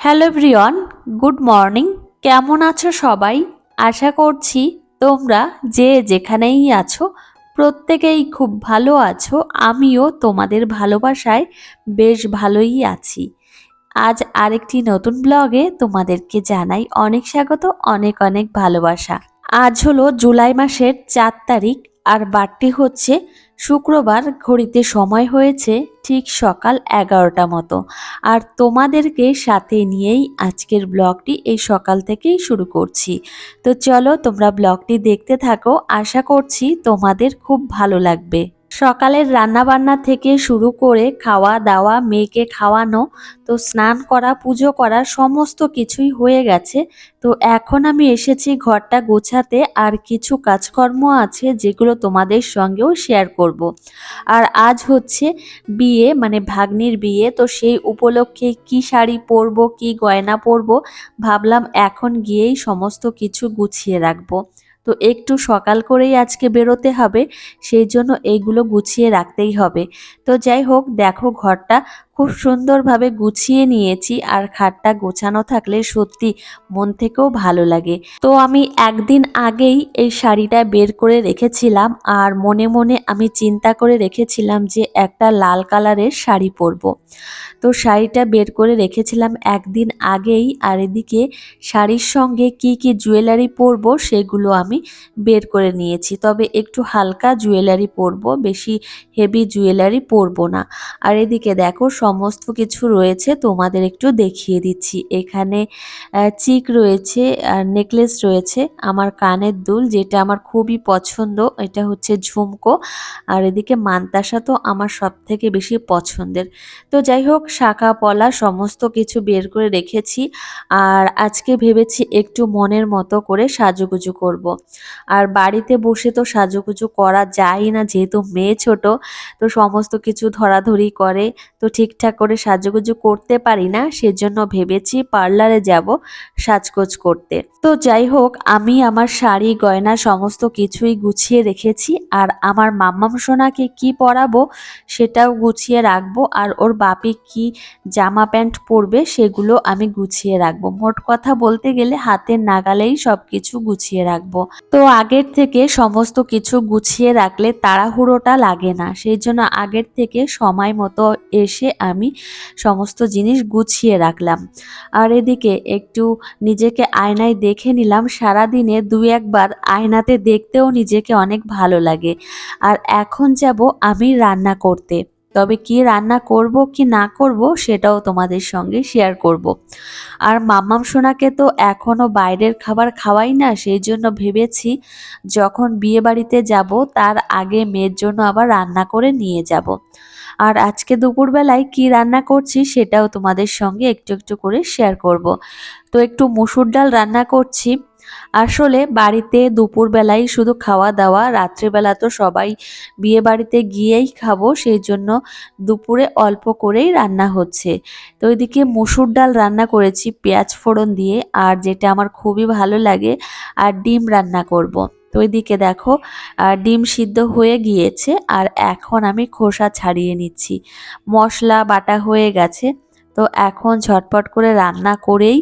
Hello everyone, good morning. কেমন আছো সবাই? আশা করছি তোমরা যে যেখানেই আছো, প্রত্যেকেই খুব ভালো আছো। আমিও তোমাদের ভালোবাসায় বেশ ভালোই আছি। আজ আরেকটি নতুন ব্লগে তোমাদেরকে জানাই অনেক স্বাগত, অনেক অনেক ভালোবাসা। আজ হলো জুলাই মাসের চার তারিখ আর বারটি হচ্ছে শুক্রবার ঘড়িতে সময় হয়েছে ঠিক সকাল এগারোটা মতো। আর তোমাদেরকে সাথে নিয়েই আজকের ব্লগটি এই সকাল থেকেই শুরু করছি। তো চলো তোমরা ব্লগটি দেখতে থাকো, আশা করছি তোমাদের খুব ভালো লাগবে। সকালের রান্নাবান্না থেকে শুরু করে খাওয়া দাওয়া মেয়েকে খাওয়ানো, তো স্নান করা, পুজো করা, সমস্ত কিছুই হয়ে গেছে তো এখন আমি এসেছি ঘরটা গোছাতে, আর কিছু কাজকর্ম আছে যেগুলো তোমাদের সঙ্গেও শেয়ার করব। আর আজ হচ্ছে বিয়ে মানে ভাগ্নির বিয়ে, তো সেই উপলক্ষে কি শাড়ি পরবো, কি গয়না পরবো, ভাবলাম এখন গিয়েই সমস্ত কিছু গুছিয়ে রাখব তো একটু সকাল করেই আজকে বেরোতে হবে, সেই জন্য এইগুলো গুছিয়ে রাখতেই হবে। তো যাই হোক, দেখো ঘরটা খুব সুন্দরভাবে গুছিয়ে নিয়েছি আর খাটটা গোছানো থাকলে সত্যি মন থেকেও ভালো লাগে। তো আমি একদিন আগেই এই শাড়িটা বের করে রেখেছিলাম আর মনে মনে আমি চিন্তা করে রেখেছিলাম যে একটা লাল কালারের শাড়ি পরব। তো শাড়িটা বের করে রেখেছিলাম একদিন আগেই আর এদিকে শাড়ির সঙ্গে কি কি জুয়েলারি পরবো সেগুলো আমি বের করে নিয়েছি। তবে একটু হালকা জুয়েলারি পরব, বেশি হেভি জুয়েলারি পরবো না। আর এদিকে দেখো সমস্ত কিছু রয়েছে, তোমাদের একটু দেখিয়ে দিচ্ছি। এখানে চিক রয়েছে, আর নেকলেস রয়েছে। আমার কানের দুল, যেটা আমার খুবই পছন্দ, এটা হচ্ছে ঝুমকো। আর এদিকে মান্তাসা তো আমার সব থেকে বেশি পছন্দের। তো যাই হোক, শাখা, পলা, সমস্ত কিছু বের করে রেখেছি। আর আজকে ভেবেছি একটু মনের মতো করে সাজুগুজু করব। আর বাড়িতে বসে তো সাজুগুজু করা যায় না, যেহেতু মেয়ে ছোট, তো সমস্ত কিছু ধরাধরি করে। তো ঠিকঠাক করে সাজুগুজু করতে পারি না, সেজন্য ভেবেছি পার্লারে যাব সাজগোজ করতে। তো যাই হোক, আমি আমার শাড়ি, গয়না সমস্ত কিছুই গুছিয়ে রেখেছি আর আমার মাম্মাম সোনাকে কি পরাবো সেটাও গুছিয়ে রাখব আর ওর বাপি কি জামা প্যান্ট পরবে সেগুলো আমি গুছিয়ে রাখব। মোট কথা বলতে গেলে হাতের নাগালেই সব কিছু গুছিয়ে রাখব। তো আগের থেকে সমস্ত কিছু গুছিয়ে রাখলে তাড়াহুড়োটা লাগে না সেই জন্য আগের থেকে সময় মতো এসে আমি সমস্ত জিনিস গুছিয়ে রাখলাম আর এদিকে একটু নিজেকে আয়নায় দেখে নিলাম, সারাদিনে দুই একবার আয়নাতে দেখতেও নিজেকে অনেক ভালো লাগে আর এখন যাব আমি রান্না করতে তবে কি রান্না করব, কি না করব সেটাও তোমাদের সঙ্গে শেয়ার করব। আর মাম্মাম সোনাকে তো এখনও বাইরের খাবার খাওয়াই না, সেই জন্য ভেবেছি যখন বিয়ে বাড়িতে যাব তার আগে মেয়ের জন্য আবার রান্না করে নিয়ে যাব। আর আজকে দুপুরবেলায় কি রান্না করছি সেটাও তোমাদের সঙ্গে একটু একটু করে শেয়ার করব। তো একটু মুসুর ডাল রান্না করছি আসলে বাড়িতে দুপুরবেলায় শুধু খাওয়া দাওয়া, রাত্রিবেলা তো সবাই বিয়ে বাড়িতে গিয়েই খাব, সেই জন্য দুপুরে অল্প করেই রান্না হচ্ছে তো ওইদিকে মুসুর ডাল রান্না করেছি পেঁয়াজ ফোড়ন দিয়ে, আর যেটা আমার খুবই ভালো লাগে, আর ডিম রান্না করব। তো ওইদিকে দেখো ডিম সিদ্ধ হয়ে গিয়েছে আর এখন আমি খোসা ছাড়িয়ে নিচ্ছি। মশলা, বাটা হয়ে গেছে। তো এখন ঝটপট করে রান্না করেই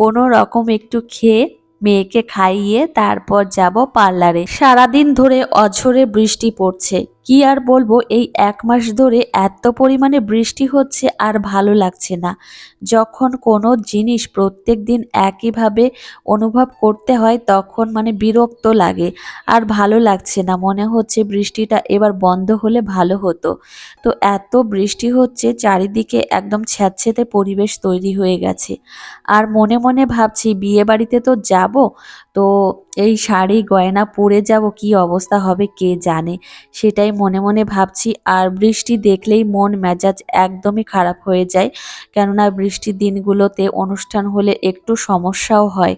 কোনো রকম একটু খেয়ে মেয়েকে খাইয়ে তারপর যাব পার্লারে। সারাদিন ধরে অঝরে বৃষ্টি পড়ছে। কি আর বলব, এই এক মাস ধরে এত পরিমাণে বৃষ্টি হচ্ছে আর ভালো লাগছে না। যখন কোনো জিনিস প্রত্যেক দিন একইভাবে অনুভব করতে হয়, তখন মানে বিরক্ত লাগে। আর ভালো লাগছে না, মনে হচ্ছে বৃষ্টিটা এবার বন্ধ হলে ভালো হতো। তো এত বৃষ্টি হচ্ছে, চারিদিকে একদম ছ্যাঁতছেতে পরিবেশ তৈরি হয়ে গেছে। আর মনে মনে ভাবছি, বিয়ে বাড়িতে তো যাব, তো এই শাড়ি গয়না পরে যাব, কি অবস্থা হবে কে জানে? সেটাই মনে মনে ভাবছি, আর বৃষ্টি দেখলেই মন মেজাজ একদমই খারাপ হয়ে যায়। কেননা বৃষ্টির দিনগুলোতে অনুষ্ঠান হলে একটু সমস্যাও হয়।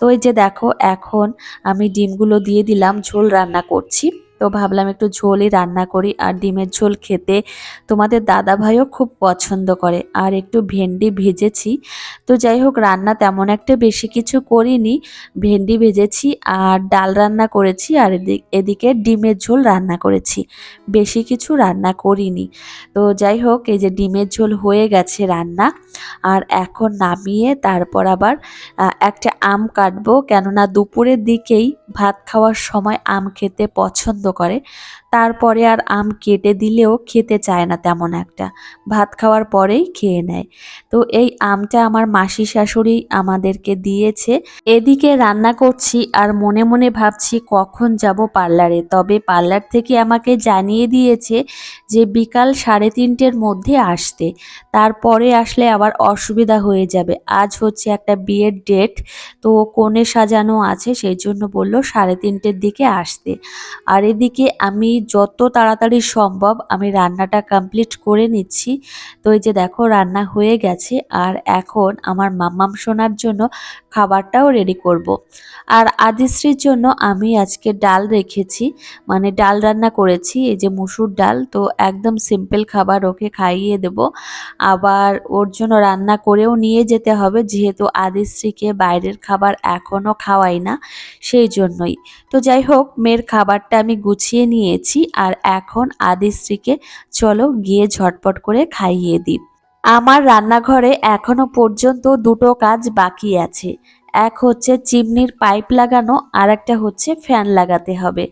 তো এই যে দেখো, এখন আমি ডিমগুলো দিয়ে দিলাম, ঝোল রান্না করছি। তো ভাবলাম একটু ঝোলই রান্না করি আর ডিমের ঝোল খেতে তোমাদের দাদা ভাইও খুব পছন্দ করে আর একটু ভেন্ডি ভেজেছি। তো যাই হোক, রান্না তেমন একটা বেশি কিছু করিনি। ভেন্ডি ভেজেছি আর ডাল রান্না করেছি আর এদি- এদিকে ডিমের ঝোল রান্না করেছি। বেশি কিছু রান্না করিনি। তো যাই হোক, এই যে ডিমের ঝোল হয়ে গেছে রান্না আর এখন নামিয়ে তারপর আবার একটা আম কাটবো। কেননা দুপুরের দিকেই ভাত খাওয়ার সময় আম খেতে পছন্দ করে। তারপরে আর আম কেটে দিলেও খেতে চায় না তেমন একটা। ভাত খাওয়ার পরেই খেয়ে নেয়। তো এই আমটা আমার মাসি শাশুড়ি আমাদেরকে দিয়েছে। এদিকে রান্না করছি আর মনে মনে ভাবছি কখন যাব পার্লারে। তবে পার্লার থেকে আমাকে জানিয়ে দিয়েছে যে বিকাল সাড়ে তিনটের মধ্যে আসতে। তারপরে আসলে আবার অসুবিধা হয়ে যাবে। আজ হচ্ছে একটা বিয়ের ডেট, তো কোণে সাজানো আছে, সেই জন্য বলল সাড়ে তিনটের দিকে আসতে। আর এদিকে আমি যত তাড়াতাড়ি সম্ভব আমি রান্নাটা কমপ্লিট করে নিচ্ছি। তো এই যে দেখো, রান্না হয়ে গেছে। আর এখন আমার মাম্মাম শোনার জন্য খাবারটাও রেডি করব। আর আদিশ্রীর জন্য আমি আজকে ডাল রেখেছি। মানে ডাল রান্না করেছি, এই যে মুসুর ডাল। তো একদম সিম্পল খাবার ওকে খাইয়ে দেব। আবার ওর জন্য রান্না করেও নিয়ে যেতে হবে, যেহেতু আদিশ্রীকে বাইরের খাবার এখনও খাওয়াই না, সেই জন্যই। তো যাই হোক, মেয়ের খাবারটা আমি গুছিয়ে নিয়েছি। আর এখন আদিশ্রীকে চলো গিয়ে ঝটপট করে খাইয়ে দিই। আমার রান্নাঘরে এখনও পর্যন্ত দুটো কাজ বাকি আছে। এক হচ্ছে চিমনির পাইপ লাগানো আর একটা হচ্ছে ফ্যান লাগাতে হবে।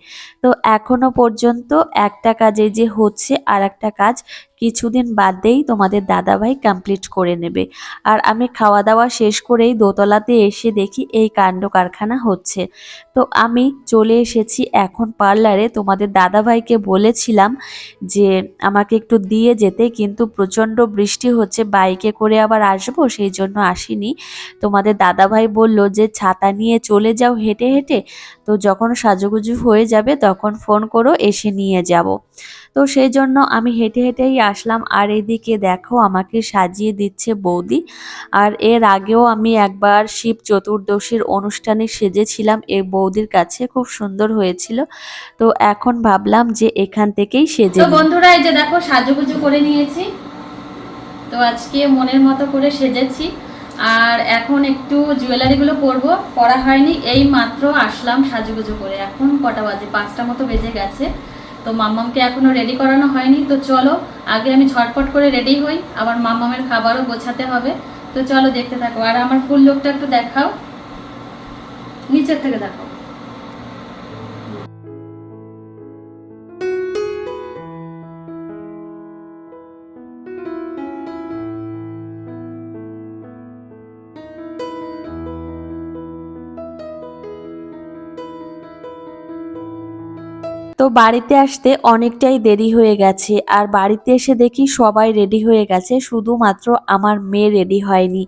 তো এখনও পর্যন্ত একটা কাজে যে হচ্ছে আর একটা কাজ কিছুদিন বাদেই তোমাদের দাদাভাই কমপ্লিট করে নেবে। আর আমি খাওয়া দাওয়া শেষ করেই দোতলাতে এসে দেখি এই কাণ্ড কারখানা হচ্ছে। তো আমি চলে এসেছি এখন পার্লারে। তোমাদের দাদাভাইকে বলেছিলাম যে আমাকে একটু দিয়ে যেতে, কিন্তু প্রচণ্ড বৃষ্টি হচ্ছে। বাইকে করে আবার আসব, সেই জন্য আসিনি। তোমাদের দাদাভাই বলল যে, ছাতা নিয়ে চলে যাও হেঁটে হেঁটে। তো যখন সাজুগুজু হয়ে যাবে, তখন ফোন করো, এসে নিয়ে যাব। তো সেই জন্য আমি হেঁটে হেঁটেই আসলাম আর এদিকে দেখো আমাকে সাজিয়ে দিচ্ছে বৌদি। আর এর আগেও আমি একবার শিব চতুর্দশীর অনুষ্ঠানে সেজেছিলাম এই বৌদির কাছে খুব সুন্দর হয়েছিল। তো এখন ভাবলাম যে এখান থেকেই সেজে বন্ধুরা এই যে দেখো সাজুগুজু করে নিয়েছি। তো আজকে মনের মতো করে সেজেছি। আর এখন একটু জুয়েলারিগুলো পরবো পরা হয়নি এই মাত্র আসলাম সাজুগুজু করে। এখন কটা বাজে? পাঁচটা মতো বেজে গেছে। তো মাম্মামকে এখনও রেডি করানো হয়নি। তো চলো, আগে আমি ঝটপট করে রেডি হই। আবার মাম্মামের খাবারও গোছাতে হবে। তো চলো দেখতে থাকো। আর আমার ফুল লোকটা একটু দেখাও। নিচের থেকে দেখো তো বাড়িতে আসতে অনেকটাই দেরি হয়ে গেছে, আর বাড়িতে এসে দেখি সবাই রেডি হয়ে গেছে, শুধুমাত্র আমার মেয়ে রেডি হয়নি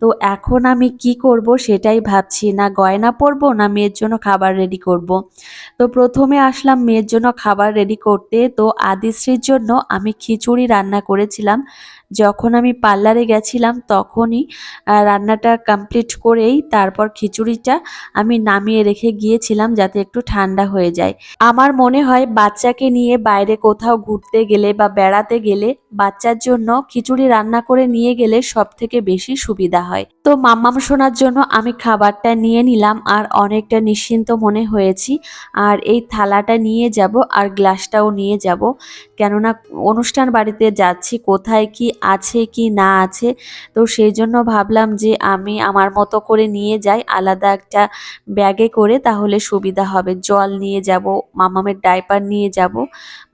তো এখন আমি কি করব সেটাই ভাবছি, না গয়না পরবো, না মেয়ের জন্য খাবার রেডি করব। তো প্রথমে আসলাম মেয়ের জন্য খাবার রেডি করতে, তো আদিশ্রীর জন্য আমি খিচুড়ি রান্না করেছিলাম যখন আমি পার্লারে গেছিলাম তখনই রান্নাটা কমপ্লিট করেই তারপর খিচুড়িটা আমি নামিয়ে রেখে গিয়েছিলাম যাতে একটু ঠান্ডা হয়ে যায়। আমার মনে হয় বাচ্চাকে নিয়ে বাইরে কোথাও ঘুরতে গেলে বা বেড়াতে গেলে বাচ্চার জন্য খিচুড়ি রান্না করে নিয়ে গেলে সব থেকে বেশি সুবিধা হয়। তো মাম্মাম শোনার জন্য আমি খাবারটা নিয়ে নিলাম আর অনেকটা নিশ্চিন্ত মনে হয়েছি। আর এই থালাটা নিয়ে যাব আর গ্লাসটাও নিয়ে যাব। কেননা অনুষ্ঠান বাড়িতে যাচ্ছি, কোথায় কি আছে কি না আছে, তো সেই জন্য ভাবলাম যে আমি আমার মতো করে নিয়ে যাই, আলাদা একটা ব্যাগে করে তাহলে সুবিধা হবে। জল নিয়ে যাব মামামের ডাইপার নিয়ে যাব।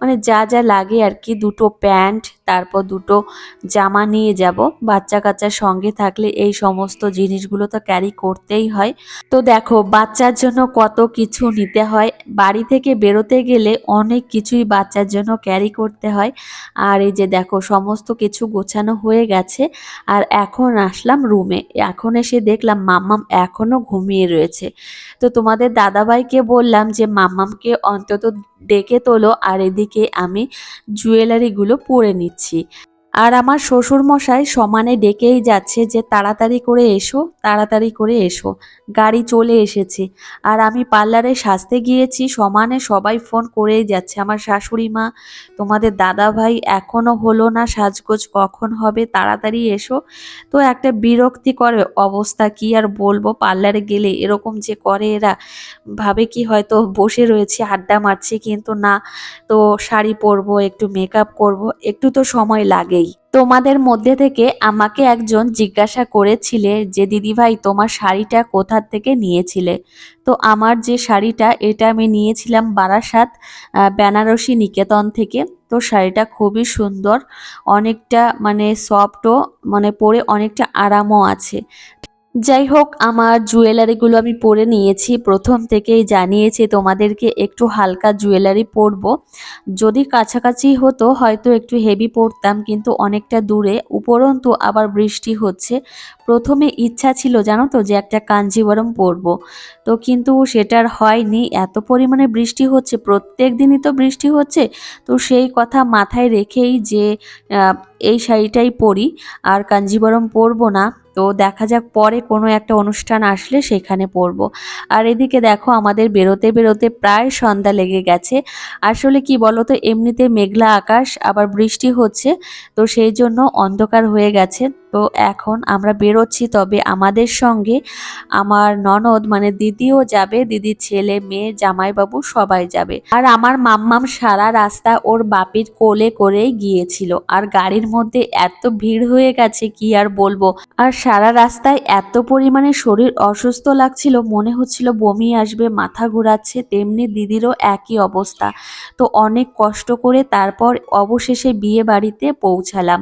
মানে যা যা লাগে আর কি, দুটো প্যান্ট তারপর দুটো জামা নিয়ে যাব। বাচ্চা কাচ্চার সঙ্গে থাকলে এই সমস্ত জিনিসগুলো তো ক্যারি করতেই হয়। তো দেখো, বাচ্চার জন্য কত কিছু নিতে হয়। বাড়ি থেকে বেরোতে গেলে অনেক কিছুই বাচ্চার জন্য ক্যারি করতে হয়। আর এই যে দেখো, সমস্ত কিছু গোছানো হয়ে গেছে। আর এখন আসলাম রুমে এখন এসে দেখলাম মাম্মাম এখনও ঘুমিয়ে রয়েছে। তো তোমাদের দাদাভাইকে বললাম যে, মাম্মামকে অন্তত ডেকে তোলো আর এদিকে আমি জুয়েলারিগুলো পরে নিচ্ছি। আর আমার শ্বশুর মশাই সমানে ডেকেই যাচ্ছে যে তাড়াতাড়ি করে এসো, তাড়াতাড়ি করে এসো। গাড়ি চলে এসেছে। আর আমি পার্লারে সাজতে গিয়েছি, সমানে সবাই ফোন করেই যাচ্ছে। আমার শাশুড়ি মা, তোমাদের দাদা ভাই এখনও হলো না, সাজগোজ কখন হবে, তাড়াতাড়ি এসো। তো একটা বিরক্তিকর অবস্থা, কি আর বলব? পার্লারে গেলে এরকম যে করে এরা, ভাবে কি হয়তো বসে রয়েছে, আড্ডা মারছি, কিন্তু না। তো শাড়ি পরবো, একটু মেকআপ করব, একটু তো সময় লাগেই তোমাদের মধ্যে থেকে আমাকে একজন জিজ্ঞাসা করেছিলে যে, দিদিভাই, তোমার শাড়িটা কোথা থেকে নিয়েছিলে? তো আমার যে শাড়িটা, এটা আমি নিয়েছিলাম বারাসাত বেনারসি নিকেতন থেকে। তো শাড়িটা খুবই সুন্দর, অনেকটা মানে সফটও মানে পরে অনেকটা আরামও আছে। যাই হোক আমার জুয়েলারিগুলো আমি পরে নিয়েছি। প্রথম থেকেই জানিয়েছি তোমাদেরকে একটু হালকা জুয়েলারি পরব। যদি কাছাকাছি হতো, হয়তো একটু হেভি পরতাম, কিন্তু অনেকটা দূরে। উপরন্তু আবার বৃষ্টি হচ্ছে। প্রথমে ইচ্ছা ছিল, জানো তো, যে একটা কাঞ্জিবরম পরব। তো কিন্তু সেটার হয়নি। এত পরিমাণে বৃষ্টি হচ্ছে, প্রত্যেক দিনই তো বৃষ্টি হচ্ছে। তো সেই কথা মাথায় রেখেই যে এই শাড়িটাই পরি, আর কাঞ্জিবরম পরবো না। তো দেখা যাক পরে কোনো একটা অনুষ্ঠান আসলে সেখানে পরবো। আর এদিকে দেখো আমাদের বেরোতে বেরোতে প্রায় সন্ধ্যা লেগে গেছে। আসলে কি বলো তো এমনিতে মেঘলা আকাশ, আবার বৃষ্টি হচ্ছে, তো সেই জন্য অন্ধকার হয়ে গেছে। তো এখন আমরা বেরোচ্ছি, তবে আমাদের সঙ্গে আমার ননদ মানে দিদিও যাবে, দিদির ছেলে, মেয়ে, জামাইবাবু সবাই যাবে। আর আমার মাম্মাম সারা রাস্তা ওর বাপির কোলে করেই গিয়েছিল। আর গাড়ির মধ্যে এত ভিড় হয়ে গেছে, কি আর বলব? আর সারা রাস্তায় এত পরিমাণে শরীর অসুস্থ লাগছিল, মনে হচ্ছিল বমি আসবে, মাথা ঘোরাচ্ছে, তেমনি দিদিরও একই অবস্থা। তো অনেক কষ্ট করে তারপর অবশেষে বিয়ে বাড়িতে পৌঁছালাম।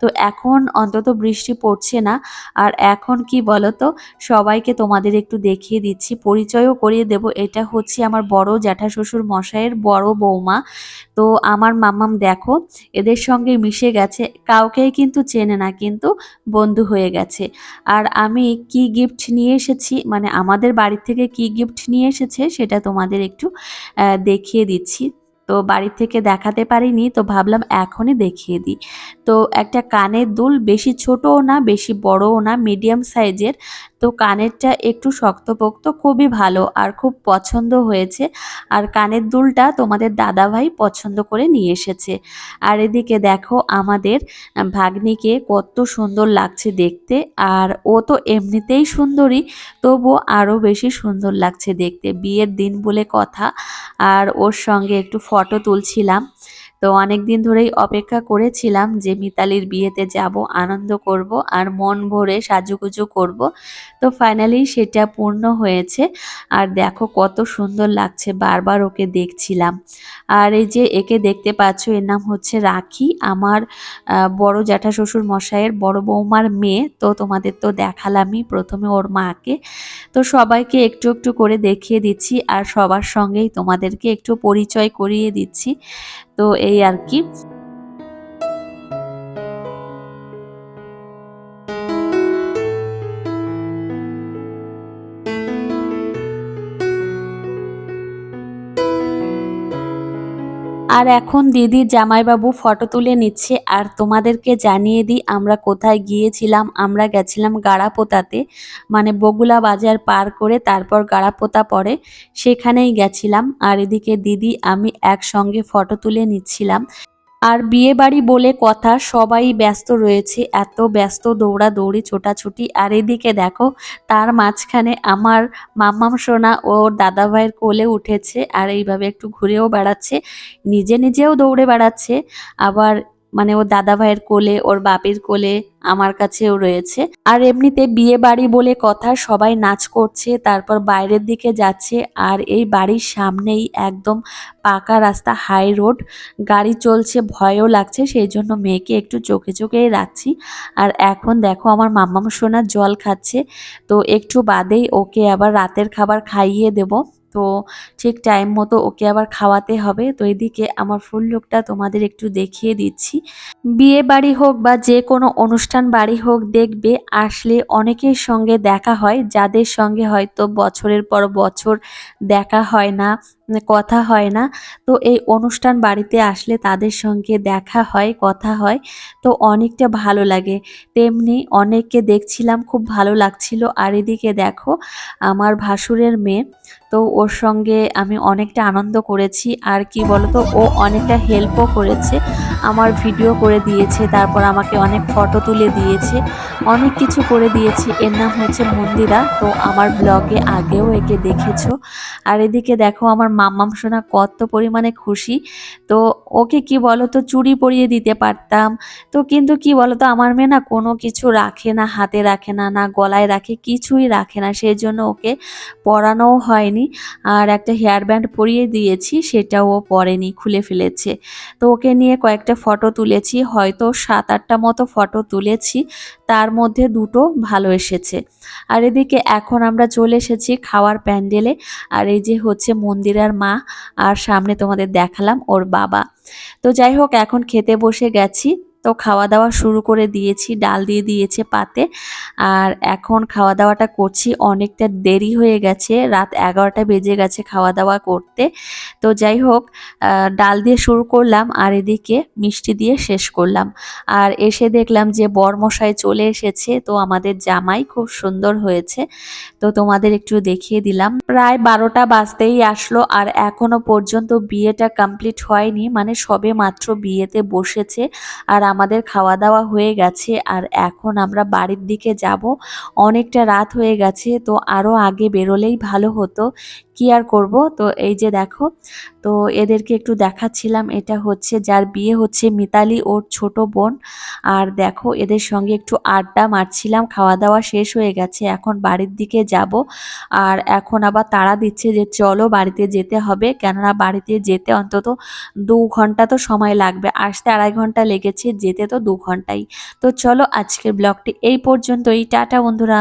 তো এখন অন্তত বৃষ্টি পড়ছে না। আর এখন কি বলতো, সবাইকে তোমাদের একটু দেখিয়ে দিচ্ছি, পরিচয়ও করিয়ে দেব। এটা হচ্ছে আমার বড় জ্যাঠা শ্বশুর মশাইয়ের বড় বৌমা। তো আমার মামাম দেখো, এদের সঙ্গে মিশে গেছে, কাউকেই কিন্তু চেনে না, কিন্তু বন্ধু হয়ে গেছে। আর আমি কি গিফট নিয়ে এসেছি মানে আমাদের বাড়ি থেকে কি গিফট নিয়ে এসেছে, সেটা তোমাদের একটু দেখিয়ে দিচ্ছি। তো বাড়ি থেকে দেখাতে পারিনি, তো ভাবলাম এখনই দেখিয়ে দিই। তো একটা কানের দুল বেশি ছোটও না, বেশি বড়ও না মিডিয়াম সাইজের তো কানেরটা একটু শক্তপোক্ত, খুবই ভালো আর খুব পছন্দ হয়েছে। আর কানের দুলটা তোমাদের দাদাভাই পছন্দ করে নিয়ে এসেছে। আর এদিকে দেখো আমাদের ভাগ্নিকে কত সুন্দর লাগছে দেখতে। আর ও তো এমনিতেই সুন্দরী, তবুও আরও বেশি সুন্দর লাগছে দেখতে। বিয়ের দিন বলে কথা। আর ওর সঙ্গে একটু ফটো তুলছিলাম। তো অনেক দিন ধরেই অপেক্ষা করেছিলাম যে মিতালির বিয়েতে যাব, আনন্দ করব আর মন ভরে সাজুগুজু করব। তো ফাইনালি সেটা পূর্ণ হয়েছে। আর দেখো কত সুন্দর লাগছে, বারবার ওকে দেখছিলাম। আর এই যে একে দেখতে পাচ্ছ, এর নাম হচ্ছে রাখি। আমার বড় জ্যাঠা শ্বশুর মশাইয়ের বড় বৌমার মেয়ে। তো তোমাদের তো দেখালামই প্রথমে ওর মাকে। তো সবাইকে একটু একটু করে দেখিয়ে দিচ্ছি আর সবার সঙ্গেই তোমাদেরকে একটু পরিচয় করিয়ে দিচ্ছি। তো এই আর কি। আর এখন দিদির জামাইবাবু ফটো তুলে নিচ্ছে আর তোমাদেরকে জানিয়ে দিই, আমরা কোথায় গিয়েছিলাম, আমরা গেছিলাম গাড়াপোতাতে মানে বগুলা বাজার পার করে তারপর গাড়াপোতা পড়ে সেখানেই গেছিলাম। আর এদিকে দিদি, আমি একসঙ্গে ফটো তুলে নিচ্ছিলাম। আর বিয়ে বাড়ি বলে কথা, সবাই ব্যস্ত রয়েছে, এত ব্যস্ত দৌড়াদৌড়ি, ছোটাছুটি। আর এদিকে দেখো, তার মাঝখানে আমার মাম্মাম সোনা ও দাদা ভাইয়ের কোলে উঠেছে, আর এইভাবে একটু ঘুরেও বেড়াচ্ছে, নিজে নিজেও দৌড়ে বেড়াচ্ছে। আবার মানে ওর দাদা ভাইয়ের কোলে, ওর বাপের কোলে আমার কাছেও রয়েছে। আর এমনিতে বিয়ে বাড়ি বলে কথা, সবাই নাচ করছে, তারপর বাইরের দিকে যাচ্ছে, আর এই বাড়ির সামনেই একদম পাকা রাস্তা, হাই রোড, গাড়ি চলছে, ভয়ও লাগছে সেই জন্য মেয়েকে একটু চোখে চোখেই রাখছি। আর এখন দেখো আমার মাম্মাম সোনা জল খাচ্ছে, তো একটু বাদেই ওকে আবার রাতের খাবার খাইয়ে দেব। তো ঠিক টাইম মতো ওকে আবার খাওয়াতে হবে। তো এদিকে আমার ফুল লোকটা তোমাদের একটু দেখিয়ে দিচ্ছি। বিয়ে বাড়ি হোক বা যে কোনো অনুষ্ঠান বাড়ি হোক, দেখবে আসলে অনেকের সঙ্গে দেখা হয়। যাদের সঙ্গে হয়তো বছরের পর বছর দেখা হয় না। কথা হয় না। তো এই অনুষ্ঠান বাড়িতে আসলে তাদের সঙ্গে দেখা হয়, কথা হয়। তো অনেকটা ভালো লাগে। তেমনি অনেককে দেখছিলাম, খুব ভালো লাগছিল। আর এদিকে দেখো, আমার ভাসুরের মেয়ে। তো ওর সঙ্গে আমি অনেকটা আনন্দ করেছি। আর কি বলতো, ও অনেকটা হেল্পও করেছে। আমার ভিডিও করে দিয়েছে, তারপর আমাকে অনেক ফটো তুলে দিয়েছে। অনেক কিছু করে দিয়েছে। এর নাম হচ্ছে মন্দিরা। তো আমার ব্লগে আগেও একে দেখেছ। আর এদিকে দেখো, আমার মাম্মাম কত পরিমাণে খুশি। তো ওকে কি বলো তো চুড়ি পরিয়ে দিতে পারতাম। তো কিন্তু কি বলতো, আমার মেয়ে না কোনো কিছু রাখে না, হাতে রাখে না না গলায় রাখে, কিছুই রাখে না। সেই জন্য ওকে পরানোও হয়নি। আর একটা হেয়ার ব্যান্ড পরিয়ে দিয়েছি, সেটাও ও পরেনি, খুলে ফেলেছে। তো ওকে নিয়ে কয়েকটা ফটো তুলেছি, হয়তো সাত আটটা মতো ফটো তুলেছি। তার মধ্যে দুটো ভালো এসেছে। আর এদিকে এখন আমরা চলে এসেছি খাওয়ার প্যান্ডেলে। আর এই যে হচ্ছে মন্দিরের মা আর সামনে তোমাদের দেখালাম ওর বাবা। তো যাই হোক এখন খেতে বসে গেছি। তো খাওয়া দাওয়া শুরু করে দিয়েছি, ডাল দিয়ে দিয়েছে পাতে। আর এখন খাওয়া দাওয়াটা করছি, অনেকটা দেরি হয়ে গেছে, রাত এগারোটা বেজে গেছে খাওয়া দাওয়া করতে। তো যাই হোক ডাল দিয়ে শুরু করলাম, আর এদিকে মিষ্টি দিয়ে শেষ করলাম। আর এসে দেখলাম যে বরমশাই চলে এসেছে, তো আমাদের জামাই খুব সুন্দর হয়েছে। তো তোমাদের একটু দেখিয়ে দিলাম। প্রায় বারোটা বাজতেই আসলো, আর এখনও পর্যন্ত বিয়েটা কমপ্লিট হয়নি মানে সবে মাত্র বিয়েতে বসেছে। আর আমাদের খাওয়া দাওয়া হয়ে গেছে আর এখন আমরা বাড়ির দিকে যাব। অনেকটা রাত হয়ে গেছে, তো আরও আগে বেরোলেই ভালো হতো। কি আর করব? তো এই যে দেখো, তো এদেরকে একটু দেখাচ্ছিলাম। এটা হচ্ছে, যার বিয়ে হচ্ছে মিতালি, ওর ছোট বোন। আর দেখো, এদের সঙ্গে একটু আড্ডা মারছিলাম খাওয়া দাওয়া শেষ হয়ে গেছে, এখন বাড়ির দিকে যাব। আর এখন আবার তাড়া দিচ্ছে যে, চলো বাড়িতে যেতে হবে। কেননা বাড়িতে যেতে অন্তত দু ঘণ্টা তো সময় লাগবে। আসতে আড়াই ঘণ্টা লেগেছে যেতে তো দু ঘন্টাই। তো চলো আজকের ব্লগটি এই পর্যন্তই। টাটা বন্ধুরা।